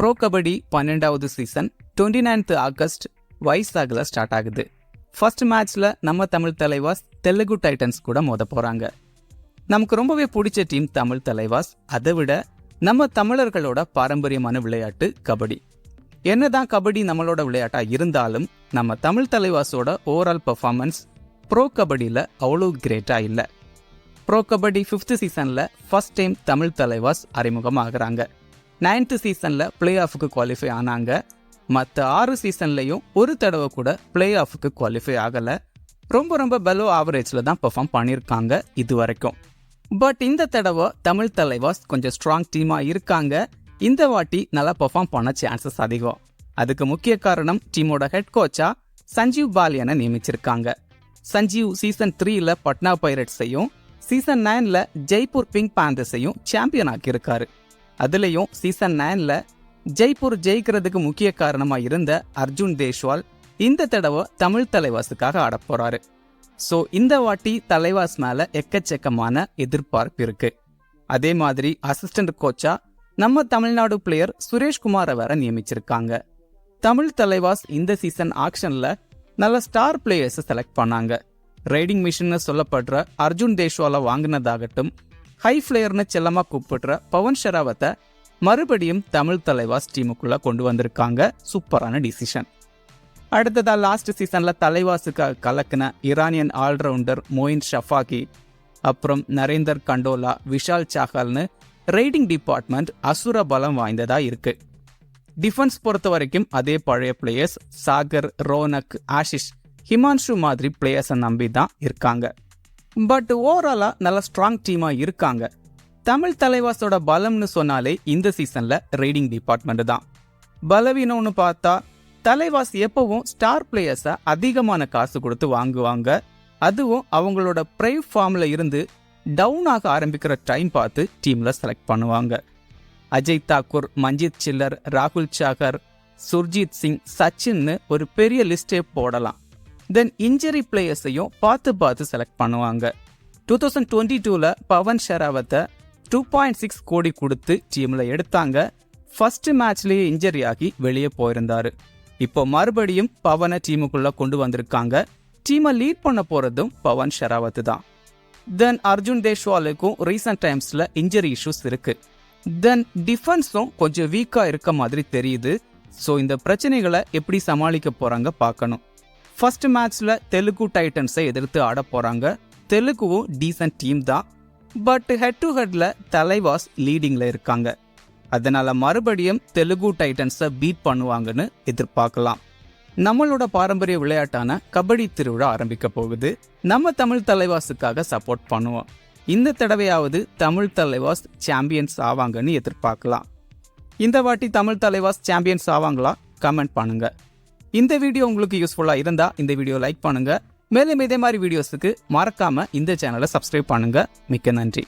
Bro kabaddi பன்னெண்டாவது season twenty ninth August வைசாகில் start ஆகுது ஃபர்ஸ்ட் மேட்ச்ல நம்ம தமிழ் தலைவாஸ் தெலுங்கு டைட்டன்ஸ் கூட மோத போறாங்க. நமக்கு ரொம்பவே பிடிச்ச டீம் தமிழ் தலைவாஸ். அதை விட நம்ம தமிழர்களோட பாரம்பரியமான விளையாட்டு கபடி. என்னதான் கபடி நம்மளோட விளையாட்டாக இருந்தாலும் நம்ம தமிழ் தலைவாஸோட ஓவரால் பர்ஃபார்மன்ஸ் ப்ரோ கபடியில் அவ்வளோ கிரேட்டாக இல்லை. ப்ரோ கபடி ஃபிஃப்த் சீசனில் ஃபர்ஸ்ட் டைம் தமிழ் தலைவாஸ் அறிமுகமாகறாங்க. நைன்த்து சீசனில் பிளே ஆஃபுக்கு குவாலிஃபை ஆனாங்க. மற்ற ஆறு சீசன்லேயும் ஒரு தடவை கூட பிளே ஆஃபுக்கு குவாலிஃபை ஆகலை. ரொம்ப ரொம்ப பெலோ ஆவரேஜில் தான் பெர்ஃபார்ம் பண்ணியிருக்காங்க இது வரைக்கும் பட் இந்த தடவை தமிழ் தலைவாஸ் கொஞ்சம் ஸ்ட்ராங் டீமாக இருக்காங்க. இந்த வாட்டி நல்லா பெர்ஃபார்ம் பண்ண சான்சஸ் அதிகம். அதுக்கு முக்கிய காரணம் டீமோட ஹெட் கோச்சா சஞ்சீவ் பாலியனை நியமிச்சிருக்காங்க. சஞ்சீவ் சீசன் த்ரீல பட்னா பைரட்ஸையும் சீசன் நைன்ல ஜெய்ப்பூர் பிங்க் பேந்தர்ஸையும் சாம்பியன் ஆக்கியிருக்காரு. அதுலேயும் சீசன் நைன்ல ஜெய்ப்பூர் ஜெயிக்கிறதுக்கு முக்கிய காரணமா இருந்த அர்ஜுன் தேஷ்வால் இந்த தடவை தமிழ் தலைவாஸுக்காக ஆடப் போறாரு. ஸோ இந்த வாட்டி தலைவாஸ் மேல எக்கச்சக்கமான எதிர்பார்ப்பு இருக்கு. அதே மாதிரி அசிஸ்டன்ட் கோச்சா நம்ம தமிழ்நாடு பிளேயர் சுரேஷ்குமாரை வேற நியமிச்சிருக்காங்க. தமிழ் தலைவாஸ் இந்த சீசன் ஆக்ஷன்ல நல்ல ஸ்டார் பிளேயர்ஸை செலக்ட் பண்ணாங்க. ரைடிங் மிஷின்னு சொல்லப்படுற அர்ஜுன் தேஷ்வாலை வாங்கினதாகட்டும் ஹை ஃப்ளேயர்னு செல்லமாக கூப்பிடுற பவன் ஷெராவத்தை மறுபடியும் தமிழ் தலைவாஸ் டீமுக்குள்ளே கொண்டு வந்திருக்காங்க. சூப்பரான டிசிஷன் அடுத்ததாக லாஸ்ட் சீசனில் தலைவாசுக்காக கலக்கின ஈரானியன் ஆல்ரவுண்டர் மொயின் ஷஃபாகி அப்புறம் நரேந்தர் கண்டோலா விஷால் சாஹல்னு ரைடிங் டிபார்ட்மெண்ட் அசுர பலம் வாய்ந்ததாக இருக்கு. டிஃபென்ஸ் பொறுத்த வரைக்கும் அதே பழைய பிளேயர்ஸ் சாகர் ரோனக் ஆஷிஷ் ஹிமான்ஷு மாதிரி பிளேயர்ஸை நம்பி தான் இருக்காங்க. பட் ஓவராலாக நல்ல ஸ்ட்ராங் டீமாக இருக்காங்க. தமிழ் தலைவாஸோட பலம்னு சொன்னாலே இந்த சீசன்ல ரைடிங் டிபார்ட்மெண்ட் தான். பலவீனம்னு பார்த்தா தலைவாஸ் எப்பவும் ஸ்டார் பிளேயர்ஸை அதிகமான காசு கொடுத்து வாங்குவாங்க. அதுவும் அவங்களோட ப்ரை ஃபார்ம்ல இருந்து டவுன் ஆக ஆரம்பிக்கிற டைம் பார்த்து டீம்ல செலக்ட் பண்ணுவாங்க. அஜய் தாக்கூர் மஞ்சித் சில்லர் ராகுல் சாகர் சுர்ஜித் சிங் சச்சின்னு ஒரு பெரிய லிஸ்டே போடலாம். தென் இன்ஜரி பிளேயர்ஸையும் பார்த்து பார்த்து செலக்ட் பண்ணுவாங்க. டூ தௌசண்ட் டுவெண்ட்டி டூவில் பவன் ஷெராவத்தை டூ பாயிண்ட் சிக்ஸ் கோடி கொடுத்து டீமில் எடுத்தாங்க. ஃபஸ்ட்டு மேட்ச்லேயே இன்ஜரி ஆகி வெளியே போயிருந்தாரு. இப்போ மறுபடியும் பவனை டீமுக்குள்ளே கொண்டு வந்திருக்காங்க. டீமை லீட் பண்ண போகிறதும் பவன் ஷெராவத் தான். தென் அர்ஜுன் தேஷ்வாலுக்கும் ரீசன்ட் டைம்ஸில் இன்ஜரி இஷ்யூஸ் இருக்கு. தென் டிஃபென்ஸும் கொஞ்சம் வீக்காக இருக்க மாதிரி தெரியுது. ஸோ இந்த பிரச்சனைகளை எப்படி சமாளிக்க போகிறாங்க பார்க்கணும். ஃபர்ஸ்ட் மேட்ச்சில் தெலுங்கு டைட்டன்ஸை எதிர்த்து ஆட போகிறாங்க தெலுங்குவும் டீசன்ட் டீம் தான். பட் ஹெட் டு ஹெட்ல தலைவாஸ் லீடிங்கில் இருக்காங்க. அதனால் மறுபடியும் தெலுங்கு டைட்டன்ஸை பீட் பண்ணுவாங்கன்னு எதிர்பார்க்கலாம். நம்மளோட பாரம்பரிய விளையாட்டான கபடி திருவிழா ஆரம்பிக்க போகுது. நம்ம தமிழ் தலைவாஸுக்காக சப்போர்ட் பண்ணுவோம். இந்த தடவையாவது தமிழ் தலைவாஸ் சாம்பியன்ஸ் ஆவாங்கன்னு எதிர்பார்க்கலாம். இந்த வாட்டி தமிழ் தலைவாஸ் சாம்பியன்ஸ் ஆவாங்களா? கமெண்ட் பண்ணுங்கள் இந்த வீடியோ உங்களுக்கு யூஸ்ஃபுல்லாக இருந்தா இந்த வீடியோ லைக் பண்ணுங்க. மேலும் இதே மாதிரி வீடியோஸுக்கு மறக்காம இந்த சேனலை சப்ஸ்கிரைப் பண்ணுங்க. மிக்க நன்றி.